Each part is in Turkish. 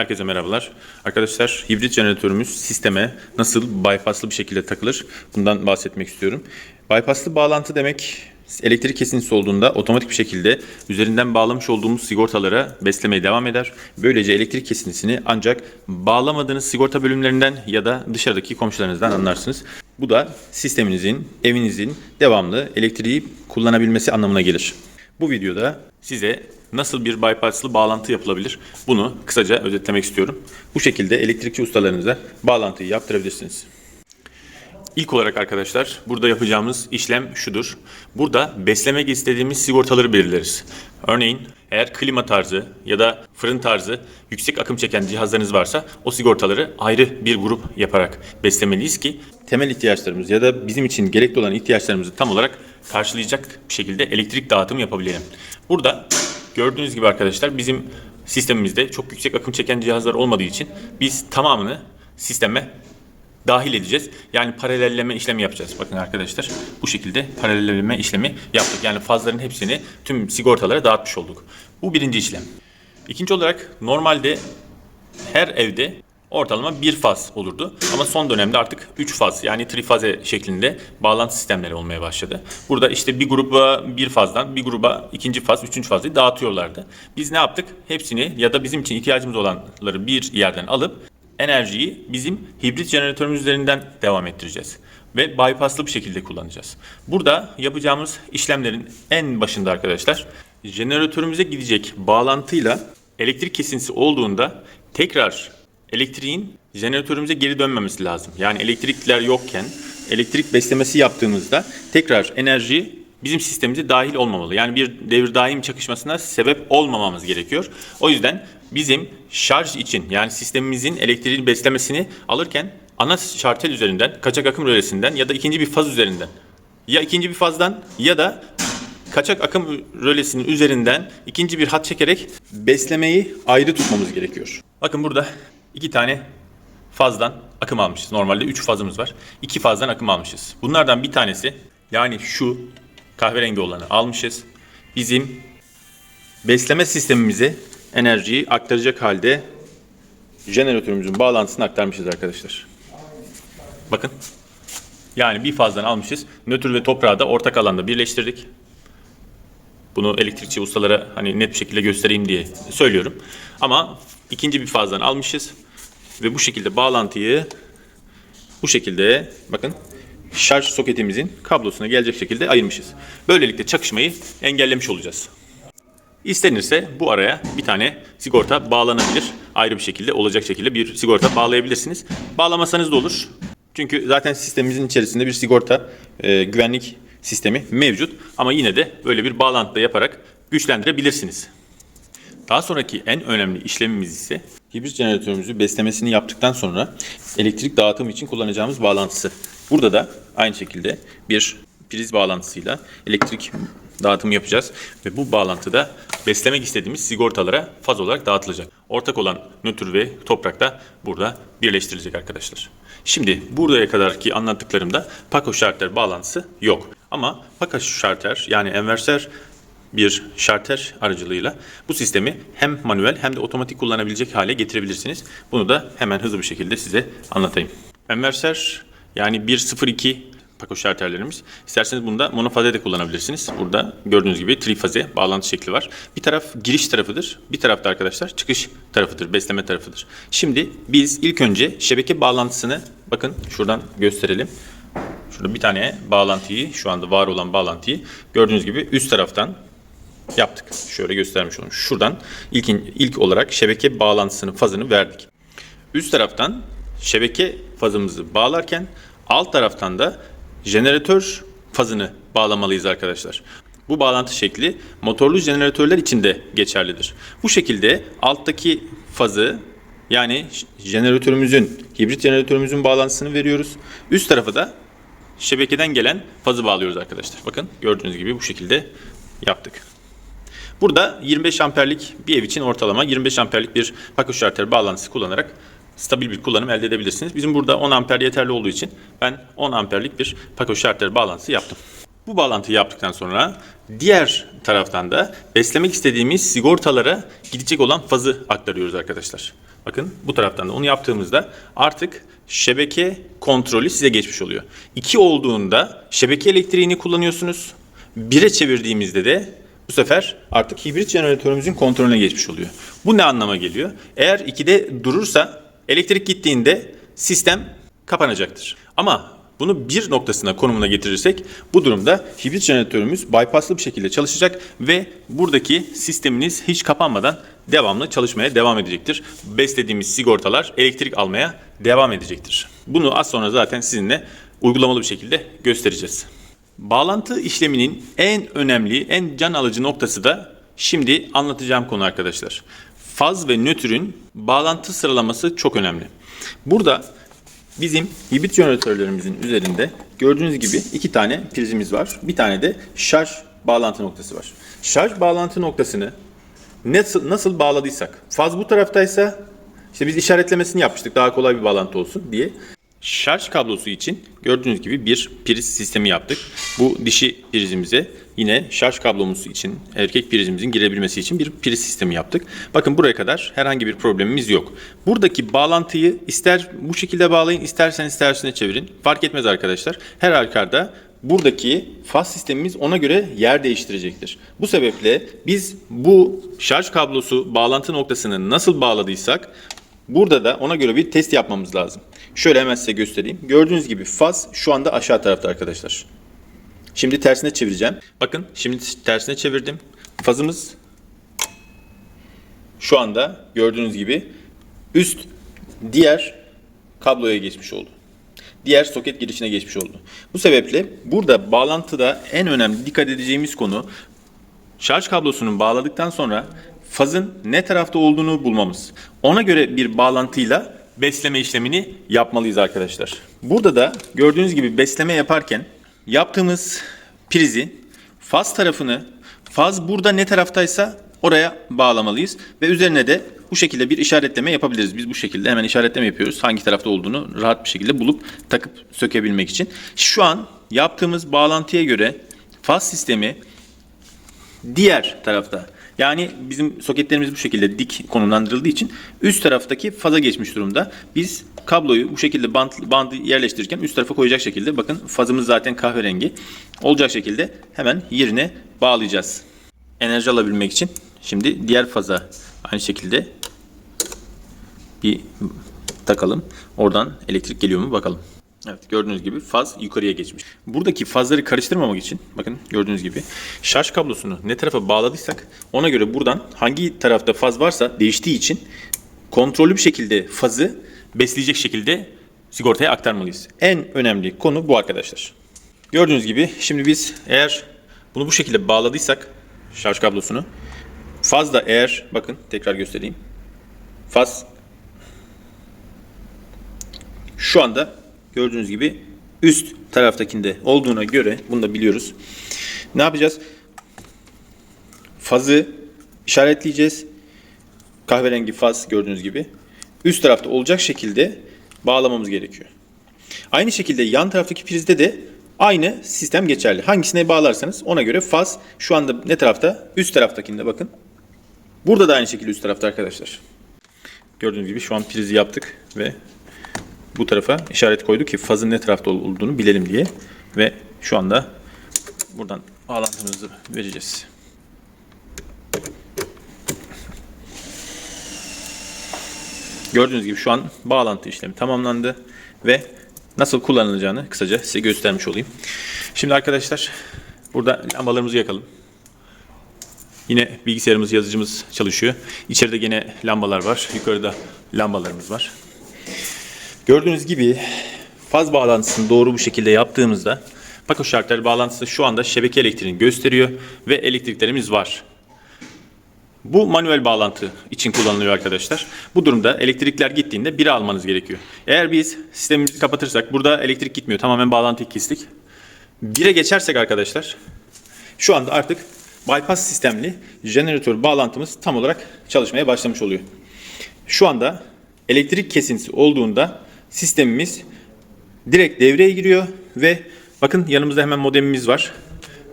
Herkese merhabalar. Arkadaşlar hibrit jeneratörümüz sisteme nasıl bypasslı bir şekilde takılır? Bundan bahsetmek istiyorum. Bypasslı bağlantı demek elektrik kesintisi olduğunda otomatik bir şekilde üzerinden bağlamış olduğumuz sigortalara beslemeye devam eder. Böylece elektrik kesintisini ancak bağlamadığınız sigorta bölümlerinden ya da dışarıdaki komşularınızdan anlarsınız. Bu da sisteminizin, evinizin devamlı elektriği kullanabilmesi anlamına gelir. Bu videoda size nasıl bir bypasslı bağlantı yapılabilir bunu kısaca özetlemek istiyorum. Bu şekilde elektrikçi ustalarınıza bağlantıyı yaptırabilirsiniz. İlk olarak arkadaşlar burada yapacağımız işlem şudur. Burada beslemek istediğimiz sigortaları belirleriz. Örneğin eğer klima tarzı ya da fırın tarzı yüksek akım çeken cihazlarınız varsa o sigortaları ayrı bir grup yaparak beslemeliyiz ki temel ihtiyaçlarımız ya da bizim için gerekli olan ihtiyaçlarımızı tam olarak karşılayacak bir şekilde elektrik dağıtımı yapabilelim. Burada gördüğünüz gibi arkadaşlar bizim sistemimizde çok yüksek akım çeken cihazlar olmadığı için biz tamamını sisteme dahil edeceğiz. Yani paralelleme işlemi yapacağız. Bakın arkadaşlar bu şekilde paralelleme işlemi yaptık. Yani fazların hepsini tüm sigortalara dağıtmış olduk. Bu birinci işlem. İkinci olarak normalde her evde ortalama bir faz olurdu. Ama son dönemde artık 3 faz yani trifaze şeklinde bağlantı sistemleri olmaya başladı. Burada işte bir gruba bir fazdan bir gruba ikinci faz, üçüncü fazı dağıtıyorlardı. Biz ne yaptık? Hepsini ya da bizim için ihtiyacımız olanları bir yerden alıp enerjiyi bizim hibrit jeneratörümüz üzerinden devam ettireceğiz. Ve bypasslı bir şekilde kullanacağız. Burada yapacağımız işlemlerin en başında arkadaşlar jeneratörümüze gidecek bağlantıyla elektrik kesintisi olduğunda tekrar elektriğin jeneratörümüze geri dönmemesi lazım. Yani elektrikler yokken elektrik beslemesi yaptığımızda tekrar enerji bizim sistemimize dahil olmamalı. Yani bir devir daim çakışmasına sebep olmamamız gerekiyor. O yüzden bizim şarj için yani sistemimizin elektriği beslemesini alırken ana şartel üzerinden, kaçak akım rölesinden ya da ikinci bir faz üzerinden ya ikinci bir fazdan ya da kaçak akım rölesinin üzerinden ikinci bir hat çekerek beslemeyi ayrı tutmamız gerekiyor. Bakın burada iki tane fazdan akım almışız. Normalde 3 fazımız var. 2 fazdan akım almışız. Bunlardan bir tanesi yani şu kahverengi olanı almışız. Bizim besleme sistemimize enerjiyi aktaracak halde jeneratörümüzün bağlantısını aktarmışız arkadaşlar. Bakın. Yani bir fazdan almışız. Nötr ve toprağı da ortak alanda birleştirdik. Bunu elektrikçi ustalara hani net bir şekilde göstereyim diye söylüyorum. Ama ikinci bir fazdan almışız ve bu şekilde bağlantıyı bu şekilde bakın şarj soketimizin kablosuna gelecek şekilde ayırmışız. Böylelikle çakışmayı engellemiş olacağız. İstenirse bu araya bir tane sigorta bağlanabilir. Ayrı bir şekilde olacak şekilde bir sigorta bağlayabilirsiniz. Bağlamasanız da olur. Çünkü zaten sistemimizin içerisinde bir sigorta e, güvenlik sistemi mevcut. Ama yine de böyle bir bağlantı da yaparak güçlendirebilirsiniz. Daha sonraki en önemli işlemimiz ise hibrit jeneratörümüzü beslemesini yaptıktan sonra elektrik dağıtım için kullanacağımız bağlantısı. Burada da aynı şekilde bir priz bağlantısıyla elektrik dağıtımı yapacağız ve bu bağlantıda beslemek istediğimiz sigortalara faz olarak dağıtılacak. Ortak olan nötr ve toprak da burada birleştirilecek arkadaşlar. Şimdi buraya kadarki anlattıklarımda Paco şarter bağlantısı yok. Ama Paco şarter yani enverser bir şarter aracılığıyla bu sistemi hem manuel hem de otomatik kullanabilecek hale getirebilirsiniz. Bunu da hemen hızlı bir şekilde size anlatayım. Enverser yani 1.02 Paco şarterlerimiz. İsterseniz bunda monofaze de kullanabilirsiniz. Burada gördüğünüz gibi trifaze bağlantı şekli var. Bir taraf giriş tarafıdır. Bir tarafta arkadaşlar çıkış tarafıdır, besleme tarafıdır. Şimdi biz ilk önce şebeke bağlantısını bakın şuradan gösterelim. Şurada bir tane bağlantıyı, şu anda var olan bağlantıyı gördüğünüz gibi üst taraftan yaptık. Şöyle göstermiş olayım. Şuradan ilk, ilk olarak şebeke bağlantısının fazını verdik. Üst taraftan şebeke fazımızı bağlarken alt taraftan da jeneratör fazını bağlamalıyız arkadaşlar. Bu bağlantı şekli motorlu jeneratörler için de geçerlidir. Bu şekilde alttaki fazı yani jeneratörümüzün, hibrit jeneratörümüzün bağlantısını veriyoruz. Üst tarafa da şebekeden gelen fazı bağlıyoruz arkadaşlar. Bakın gördüğünüz gibi bu şekilde yaptık. Burada 25 amperlik bir ev için ortalama 25 amperlik bir paket şarter bağlantısı kullanarak stabil bir kullanım elde edebilirsiniz. Bizim burada 10 amper yeterli olduğu için ben 10 amperlik bir paket şarter bağlantısı yaptım. Bu bağlantıyı yaptıktan sonra diğer taraftan da beslemek istediğimiz sigortalara gidecek olan fazı aktarıyoruz arkadaşlar. Bakın bu taraftan da onu yaptığımızda artık şebeke kontrolü size geçmiş oluyor. 2 olduğunda şebeke elektriğini kullanıyorsunuz. 1'e çevirdiğimizde de bu sefer artık hibrit jeneratörümüzün kontrolüne geçmiş oluyor. Bu ne anlama geliyor? Eğer 2'de durursa elektrik gittiğinde sistem kapanacaktır. Ama bunu bir noktasına konumuna getirirsek bu durumda hibrit jeneratörümüz bypasslı bir şekilde çalışacak ve buradaki sisteminiz hiç kapanmadan devamlı çalışmaya devam edecektir. Beslediğimiz sigortalar elektrik almaya devam edecektir. Bunu az sonra zaten sizinle uygulamalı bir şekilde göstereceğiz. Bağlantı işleminin en önemli, en can alıcı noktası da şimdi anlatacağım konu arkadaşlar. Faz ve nötrün bağlantı sıralaması çok önemli. Burada bizim hibrit jeneratörlerimizin üzerinde gördüğünüz gibi iki tane prizimiz var. Bir tane de şarj bağlantı noktası var. Şarj bağlantı noktasını nasıl, nasıl bağladıysak, faz bu taraftaysa işte biz işaretlemesini yapmıştık daha kolay bir bağlantı olsun diye. Şarj kablosu için gördüğünüz gibi bir priz sistemi yaptık. Bu dişi prizimize yine şarj kablomuz için erkek prizimizin girebilmesi için bir priz sistemi yaptık. Bakın buraya kadar herhangi bir problemimiz yok. Buradaki bağlantıyı ister bu şekilde bağlayın isterseniz tersine çevirin. Fark etmez arkadaşlar. Her halükarda buradaki faz sistemimiz ona göre yer değiştirecektir. Bu sebeple biz bu şarj kablosu bağlantı noktasını nasıl bağladıysak Burada da ona göre bir test yapmamız lazım. Şöyle hemen size göstereyim. Gördüğünüz gibi faz şu anda aşağı tarafta arkadaşlar. Şimdi tersine çevireceğim. Bakın şimdi tersine çevirdim. Fazımız şu anda gördüğünüz gibi üst diğer kabloya geçmiş oldu. Diğer soket girişine geçmiş oldu. Bu sebeple burada bağlantıda en önemli dikkat edeceğimiz konu şarj kablosunu bağladıktan sonra fazın ne tarafta olduğunu bulmamız. Ona göre bir bağlantıyla besleme işlemini yapmalıyız arkadaşlar. Burada da gördüğünüz gibi besleme yaparken yaptığımız prizi faz tarafını faz burada ne taraftaysa oraya bağlamalıyız ve üzerine de bu şekilde bir işaretleme yapabiliriz. Biz bu şekilde hemen işaretleme yapıyoruz. Hangi tarafta olduğunu rahat bir şekilde bulup takıp sökebilmek için. Şu an yaptığımız bağlantıya göre faz sistemi diğer tarafta. Yani bizim soketlerimiz bu şekilde dik konumlandırıldığı için üst taraftaki faza geçmiş durumda. Biz kabloyu bu şekilde bant, bandı yerleştirirken üst tarafa koyacak şekilde bakın fazımız zaten kahverengi olacak şekilde hemen yerine bağlayacağız. Enerji alabilmek için şimdi diğer faza aynı şekilde bir takalım. Oradan elektrik geliyor mu bakalım. Evet gördüğünüz gibi faz yukarıya geçmiş. Buradaki fazları karıştırmamak için bakın gördüğünüz gibi şarj kablosunu ne tarafa bağladıysak ona göre buradan hangi tarafta faz varsa değiştiği için kontrollü bir şekilde fazı besleyecek şekilde sigortaya aktarmalıyız. En önemli konu bu arkadaşlar. Gördüğünüz gibi şimdi biz eğer bunu bu şekilde bağladıysak şarj kablosunu faz da eğer bakın tekrar göstereyim. Faz şu anda gördüğünüz gibi üst taraftakinde olduğuna göre bunu da biliyoruz. Ne yapacağız? Fazı işaretleyeceğiz. Kahverengi faz gördüğünüz gibi üst tarafta olacak şekilde bağlamamız gerekiyor. Aynı şekilde yan taraftaki prizde de aynı sistem geçerli. Hangisine bağlarsanız ona göre faz şu anda ne tarafta? Üst taraftakinde bakın. Burada da aynı şekilde üst tarafta arkadaşlar. Gördüğünüz gibi şu an prizi yaptık ve bu tarafa işaret koyduk ki fazın ne tarafta olduğunu bilelim diye. Ve şu anda buradan bağlantımızı vereceğiz. Gördüğünüz gibi şu an bağlantı işlemi tamamlandı ve nasıl kullanılacağını kısaca size göstermiş olayım. Şimdi arkadaşlar burada lambalarımızı yakalım. Yine bilgisayarımız, yazıcımız çalışıyor. İçeride gene lambalar var. Yukarıda lambalarımız var. Gördüğünüz gibi faz bağlantısını doğru bu şekilde yaptığımızda Paco şartları bağlantısı şu anda şebeke elektriğini gösteriyor ve elektriklerimiz var. Bu manuel bağlantı için kullanılıyor arkadaşlar. Bu durumda elektrikler gittiğinde 1'e almanız gerekiyor. Eğer biz sistemimizi kapatırsak burada elektrik gitmiyor. Tamamen bağlantıyı kestik. 1'e geçersek arkadaşlar şu anda artık bypass sistemli jeneratör bağlantımız tam olarak çalışmaya başlamış oluyor. Şu anda elektrik kesintisi olduğunda sistemimiz direkt devreye giriyor ve bakın yanımızda hemen modemimiz var.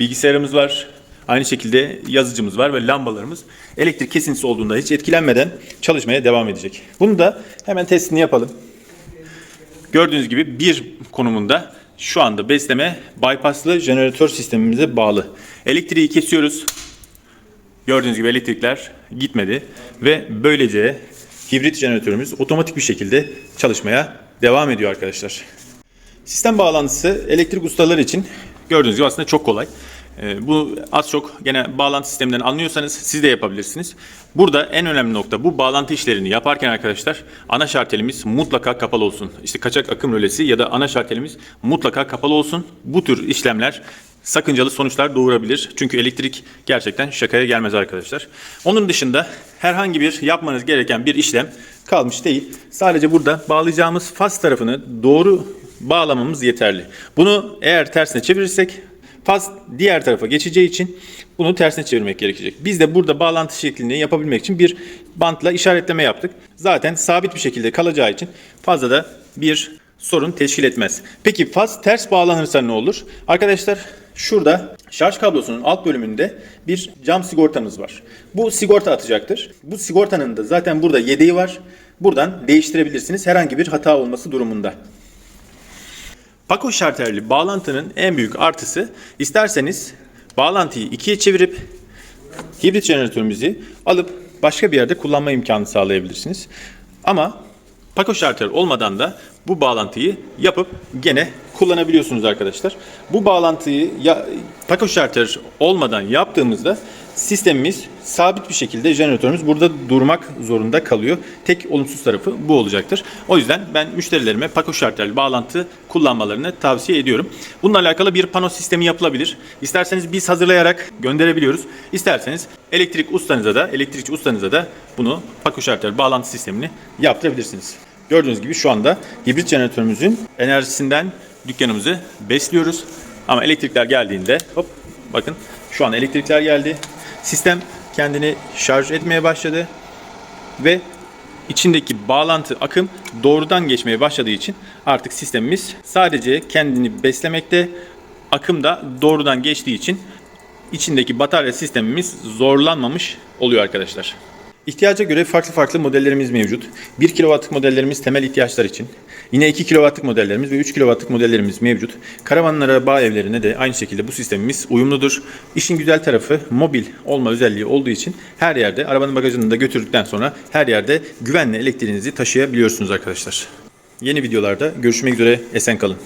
bilgisayarımız var. Aynı şekilde yazıcımız var ve lambalarımız elektrik kesintisi olduğunda hiç etkilenmeden çalışmaya devam edecek. Bunu da hemen testini yapalım. Gördüğünüz gibi bir konumunda şu anda besleme bypasslı jeneratör sistemimize bağlı. Elektriği kesiyoruz. Gördüğünüz gibi elektrikler gitmedi ve böylece hibrit jeneratörümüz otomatik bir şekilde çalışmaya devam ediyor arkadaşlar. Sistem bağlantısı elektrik ustaları için gördüğünüz gibi aslında çok kolay. Ee, Bu az çok gene bağlantı sisteminden anlıyorsanız siz de yapabilirsiniz. Burada en önemli nokta bu bağlantı işlerini yaparken arkadaşlar ana şartelimiz mutlaka kapalı olsun. İşte kaçak akım rölesi ya da ana şartelimiz mutlaka kapalı olsun. Bu tür işlemler sakıncalı sonuçlar doğurabilir. Çünkü elektrik gerçekten şakaya gelmez arkadaşlar. Onun dışında herhangi bir yapmanız gereken bir işlem kalmış değil. Sadece burada bağlayacağımız faz tarafını doğru bağlamamız yeterli. Bunu eğer tersine çevirirsek faz diğer tarafa geçeceği için bunu tersine çevirmek gerekecek. Biz de burada bağlantı şeklini yapabilmek için bir bantla işaretleme yaptık. Zaten sabit bir şekilde kalacağı için fazla da bir sorun teşkil etmez. Peki faz ters bağlanırsa ne olur? Arkadaşlar şurada şarj kablosunun alt bölümünde bir cam sigortamız var. Bu sigorta atacaktır. Bu sigortanın da zaten burada yedeği var. Buradan değiştirebilirsiniz herhangi bir hata olması durumunda. Paco şarterli bağlantının en büyük artısı isterseniz bağlantıyı ikiye çevirip hibrit jeneratörümüzü alıp başka bir yerde kullanma imkanı sağlayabilirsiniz. Ama Paco şarter olmadan da bu bağlantıyı yapıp gene kullanabiliyorsunuz arkadaşlar. Bu bağlantıyı ya, Paco şarter olmadan yaptığımızda sistemimiz sabit bir şekilde jeneratörümüz burada durmak zorunda kalıyor. Tek olumsuz tarafı bu olacaktır. O yüzden ben müşterilerime Paco şarterli bağlantı kullanmalarını tavsiye ediyorum. Bununla alakalı bir pano sistemi yapılabilir. İsterseniz biz hazırlayarak gönderebiliyoruz. İsterseniz elektrik ustanıza da elektrikçi ustanıza da bunu Paco şarterli bağlantı sistemini yaptırabilirsiniz. Gördüğünüz gibi şu anda hibrit jeneratörümüzün enerjisinden dükkanımızı besliyoruz. Ama elektrikler geldiğinde hop bakın şu an elektrikler geldi. Sistem kendini şarj etmeye başladı ve içindeki bağlantı akım doğrudan geçmeye başladığı için artık sistemimiz sadece kendini beslemekte akım da doğrudan geçtiği için içindeki batarya sistemimiz zorlanmamış oluyor arkadaşlar. İhtiyaca göre farklı farklı modellerimiz mevcut. 1 kW'lık modellerimiz temel ihtiyaçlar için. Yine 2 kW'lık modellerimiz ve 3 kW'lık modellerimiz mevcut. Karavanlara, bağ evlerine de aynı şekilde bu sistemimiz uyumludur. İşin güzel tarafı mobil olma özelliği olduğu için her yerde arabanın bagajını da götürdükten sonra her yerde güvenle elektriğinizi taşıyabiliyorsunuz arkadaşlar. Yeni videolarda görüşmek üzere esen kalın.